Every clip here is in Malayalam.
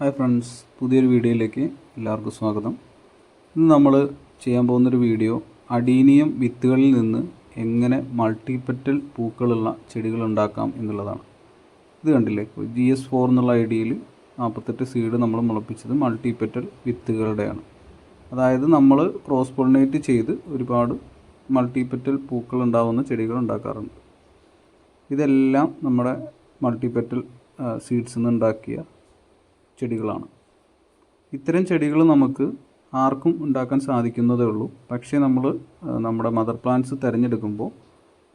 ഹായ് ഫ്രണ്ട്സ് പുതിയൊരു വീഡിയോയിലേക്ക് എല്ലാവർക്കും സ്വാഗതം. ഇന്ന് നമ്മൾ ചെയ്യാൻ പോകുന്നൊരു വീഡിയോ അടീനിയം വിത്തുകളിൽ നിന്ന് എങ്ങനെ മൾട്ടിപ്പറ്റൽ പൂക്കളുള്ള ചെടികൾ ഉണ്ടാക്കാം എന്നുള്ളതാണ്. ഇത് കണ്ടില്ലേ? ജി എസ് ഫോർ എന്നുള്ള ഐഡിയയിൽ നാൽപ്പത്തെട്ട് സീഡ് നമ്മൾ മുളപ്പിച്ചത് മൾട്ടിപ്പറ്റൽ വിത്തുകളുടെയാണ്. അതായത് നമ്മൾ ക്രോസ് പൊളിനേറ്റ് ചെയ്ത് ഒരുപാട് മൾട്ടിപ്പറ്റൽ പൂക്കൾ ഉണ്ടാകുന്ന ചെടികൾ ഉണ്ടാക്കാറുണ്ട്. ഇതെല്ലാം നമ്മുടെ മൾട്ടിപ്പറ്റൽ സീഡ്സിൽ നിന്ന് ഉണ്ടാക്കിയ ചെടികളാണ്. ഇത്തരം ചെടികൾ നമുക്ക് ആർക്കും ഉണ്ടാക്കാൻ സാധിക്കുന്നതേ ഉള്ളൂ. പക്ഷേ നമ്മൾ നമ്മുടെ മദർ പ്ലാന്റ്സ് തിരഞ്ഞെടുക്കുമ്പോൾ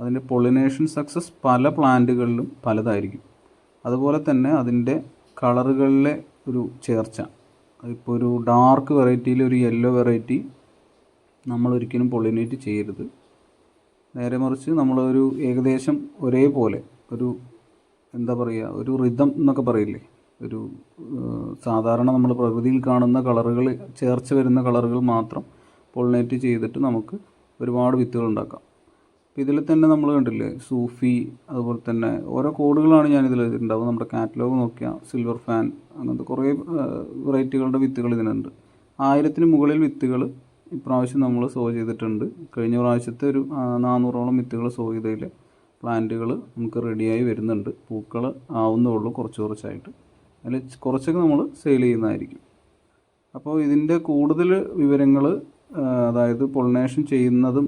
അതിന്റെ പൊളിനേഷൻ സക്സസ് പല പ്ലാന്റുകളിലും പലതായിരിക്കും. അതുപോലെ തന്നെ അതിന്റെ കളറുകളിലെ ഒരു ചേർച്ച. ഇപ്പോൾ ഒരു ഡാർക്ക് വെറൈറ്റിയിൽ ഒരു യെല്ലോ വെറൈറ്റി നമ്മൾ ഒരിക്കലും പൊളിനേറ്റ് ചെയ്യരുത്. നേരെ മറിച്ച് നമ്മളൊരു ഏകദേശം ഒരേപോലെ ഒരു എന്താ പറയുക ഒരു റിതം എന്നൊക്കെ പറയില്ലേ? ഒരു സാധാരണ നമ്മൾ പ്രകൃതിയിൽ കാണുന്ന കളറുകൾ ചേർച്ച വരുന്ന കളറുകൾ മാത്രം പൊളിനേറ്റ് ചെയ്തിട്ട് നമുക്ക് ഒരുപാട് വിത്തുകൾ ഉണ്ടാക്കാം. ഇതിൽ തന്നെ നമ്മൾ കണ്ടില്ലേ സൂഫി അതുപോലെ തന്നെ ഓരോ കോഡുകളാണ് ഞാൻ ഇതിൽ ഉണ്ടാവുക നമ്മുടെ കാറ്റലോഗ് നോക്കിയാൽ സിൽവർ ഫാൻ അങ്ങനത്തെ കുറേ വെറൈറ്റികളുടെ വിത്തുകൾ ഇതിനുണ്ട്. ആയിരത്തിന് മുകളിൽ വിത്തുകൾ ഇപ്രാവശ്യം നമ്മൾ സോ ചെയ്തിട്ടുണ്ട്. കഴിഞ്ഞ പ്രാവശ്യത്തെ ഒരു നാനൂറോളം വിത്തുകൾ സോ ചെയ്തതിൽ പ്ലാന്റുകൾ നമുക്ക് റെഡിയായി വരുന്നുണ്ട്. പൂക്കൾ ആവുന്നേ ഉള്ളൂ കുറച്ച് കുറച്ചായിട്ട്. അതിൽ കുറച്ചൊക്കെ നമ്മൾ സെയിൽ ചെയ്യുന്നതായിരിക്കും. അപ്പോൾ ഇതിന്റെ കൂടുതൽ വിവരങ്ങൾ അതായത് പൊളിനേഷൻ ചെയ്യുന്നതും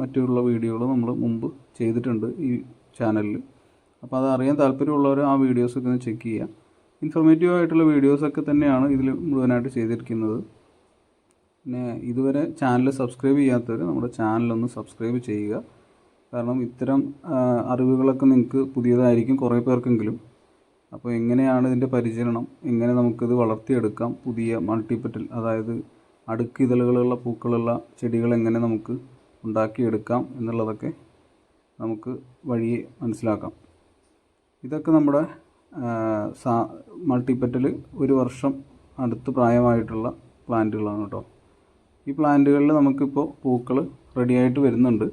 മറ്റുള്ള വീഡിയോകളും നമ്മൾ മുമ്പ് ചെയ്തിട്ടുണ്ട് ഈ ചാനലിൽ അപ്പോൾ അത് അറിയാൻ താല്പര്യമുള്ളവർ ആ വീഡിയോസൊക്കെ ഒന്ന് ചെക്ക് ചെയ്യുക ഇൻഫോർമേറ്റീവ് ആയിട്ടുള്ള വീഡിയോസൊക്കെ തന്നെയാണ് ഇതിൽ മുഴുവനായിട്ട് ചെയ്തിരിക്കുന്നത്. പിന്നെ ഇതുവരെ ചാനൽ സബ്സ്ക്രൈബ് ചെയ്യാത്തവർ നമ്മുടെ ചാനലൊന്ന് സബ്സ്ക്രൈബ് ചെയ്യുക. കാരണം ഇത്തരം അറിവുകളൊക്കെ നിങ്ങൾക്ക് പുതിയതായിരിക്കും കുറേ പേർക്കെങ്കിലും. അപ്പോൾ എങ്ങനെയാണ് ഇതിന്റെ പരിചരണം? എങ്ങനെ നമുക്കിത് വളർത്തിയെടുക്കാം? പുതിയ മൾട്ടിപ്പറ്റൽ അതായത് അടുക്ക് ഇതളുകളുള്ള പൂക്കളുള്ള ചെടികൾ എങ്ങനെ നമുക്ക് ഉണ്ടാക്കിയെടുക്കാം എന്നുള്ളതൊക്കെ നമുക്ക് വഴിയെ മനസ്സിലാക്കാം. ഇതൊക്കെ നമ്മുടെ സാ മൾട്ടിപ്പറ്റൽ ഒരു വർഷം അടുത്ത് പ്രായമായിട്ടുള്ള പ്ലാന്റുകളാണ് കേട്ടോ. ഈ പ്ലാന്റുകളിൽ നമുക്കിപ്പോൾ പൂക്കൾ റെഡിയായിട്ട് വരുന്നുണ്ട്.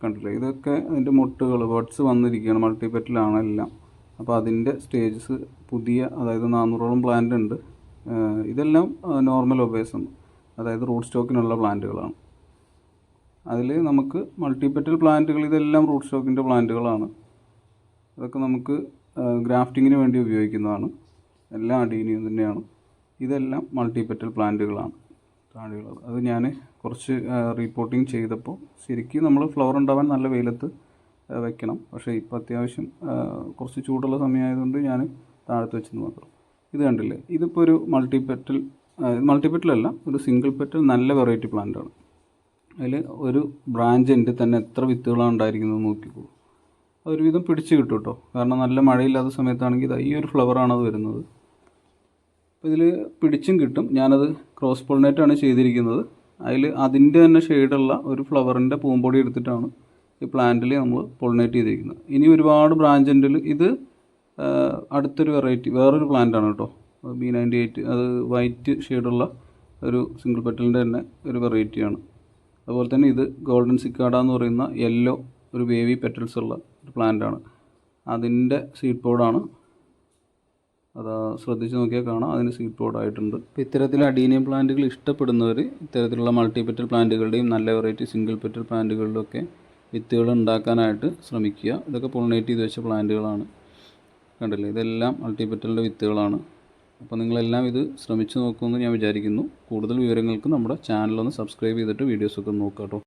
കണ്ടില്ലേ? ഇതൊക്കെ അതിന്റെ മുട്ടുകൾ ബഡ്സ് വന്നിരിക്കുകയാണ് മൾട്ടിപ്പറ്റലാണ് എല്ലാം അപ്പോൾ അതിന്റെ സ്റ്റേജസ് പുതിയ അതായത് നാനൂറോളം പ്ലാന്റ് ഉണ്ട്. ഇതെല്ലാം നോർമൽ ഒബേസാണ് അതായത് റൂട്ട് സ്റ്റോക്കിനുള്ള പ്ലാന്റുകളാണ് അതിൽ നമുക്ക് മൾട്ടിപ്പറ്റൽ പ്ലാന്റുകൾ ഇതെല്ലാം റൂട്ട് സ്റ്റോക്കിന്റെ പ്ലാന്റുകളാണ് അതൊക്കെ നമുക്ക് ഗ്രാഫ്റ്റിങ്ങിന് വേണ്ടി ഉപയോഗിക്കുന്നതാണ്. എല്ലാം അടീനിയും തന്നെയാണ്. ഇതെല്ലാം മൾട്ടിപ്പറ്റൽ പ്ലാന്റുകളാണ് താടികൾ അത് ഞാൻ കുറച്ച് റിപ്പോർട്ടിങ് ചെയ്തപ്പോൾ ശരിക്കും നമ്മൾ ഫ്ലവർ ഉണ്ടാവാൻ നല്ല വെയിലത്ത് വെക്കണം. പക്ഷേ ഇപ്പോൾ അത്യാവശ്യം കുറച്ച് ചൂടുള്ള സമയമായതുകൊണ്ട് ഞാൻ താഴത്ത് വെച്ചെന്ന് മാത്രം. ഇത് കണ്ടില്ലേ? ഇതിപ്പോൾ ഒരു മൾട്ടി പെറ്റൽ മൾട്ടി പെറ്റലല്ല ഒരു സിംഗിൾ പെറ്റൽ നല്ല വെറൈറ്റി പ്ലാന്റ് ആണ്. അതിൽ ഒരു ബ്രാഞ്ച് എന്റെ തന്നെ എത്ര വിത്തുകളാണ് ഉണ്ടായിരിക്കുന്നത് നോക്കിക്കോളൂ അതൊരുവിധം പിടിച്ച് കിട്ടും കേട്ടോ. കാരണം നല്ല മഴയില്ലാത്ത സമയത്താണെങ്കിൽ ഇത് ഈ ഒരു ഫ്ലവറാണ് അത് വരുന്നത്. അപ്പോൾ ഇതിൽ പിടിച്ചും കിട്ടും. ഞാനത് ക്രോസ് പോളിനേറ്റാണ് ചെയ്തിരിക്കുന്നത്. അതിൽ അതിന്റെ തന്നെ ഷെയ്ഡുള്ള ഒരു ഫ്ലവറിന്റെ പൂമ്പൊടി എടുത്തിട്ടാണ് ഈ പ്ലാന്റിൽ നമ്മൾ പൊളിനേറ്റ് ചെയ്തിരിക്കുന്നത്. ഇനി ഒരുപാട് ബ്രാഞ്ചിന്റെ ഇത് അടുത്തൊരു വെറൈറ്റി വേറൊരു പ്ലാന്റാണ് കേട്ടോ. ബി നയന്റി എയ്റ്റ് അത് വൈറ്റ് ഷെയ്ഡുള്ള ഒരു സിംഗിൾ പെറ്റലിന്റെ തന്നെ ഒരു വെറൈറ്റിയാണ് അതുപോലെ തന്നെ ഇത് ഗോൾഡൻ സിക്കാഡ എന്ന് പറയുന്ന യെല്ലോ ഒരു വേവി പെറ്റൽസ് ഉള്ള ഒരു പ്ലാന്റാണ് അതിന്റെ സീഡ് പോഡാണ് അത് ശ്രദ്ധിച്ച് നോക്കിയാൽ കാണാം അതിന് സീഡ് പോഡായിട്ടുണ്ട് ഇപ്പോൾ ഇത്തരത്തിൽ അഡീനിയം പ്ലാന്റുകൾ ഇഷ്ടപ്പെടുന്നവർ ഇത്തരത്തിലുള്ള മൾട്ടി പെറ്റൽ പ്ലാന്റുകളുടെയും നല്ല വെറൈറ്റി സിംഗിൾ പെറ്റൽ പ്ലാന്റുകളിലൊക്കെ വിത്തുകൾ ഉണ്ടാക്കാനായിട്ട് ശ്രമിക്കുക. ഇതൊക്കെ പൊളിനേറ്റ് ചെയ്ത് വെച്ച പ്ലാന്റുകളാണ് കണ്ടില്ലേ? ഇതെല്ലാം അൾട്ടിപെറ്റലിന്റെ വിത്തുകളാണ്. അപ്പോൾ നിങ്ങളെല്ലാം ഇത് ശ്രമിച്ചു നോക്കുമെന്ന് ഞാൻ വിചാരിക്കുന്നു. കൂടുതൽ വിവരങ്ങൾക്ക് നമ്മുടെ ചാനലൊന്ന് സബ്സ്ക്രൈബ് ചെയ്തിട്ട് വീഡിയോസൊക്കെ നോക്കാം കേട്ടോ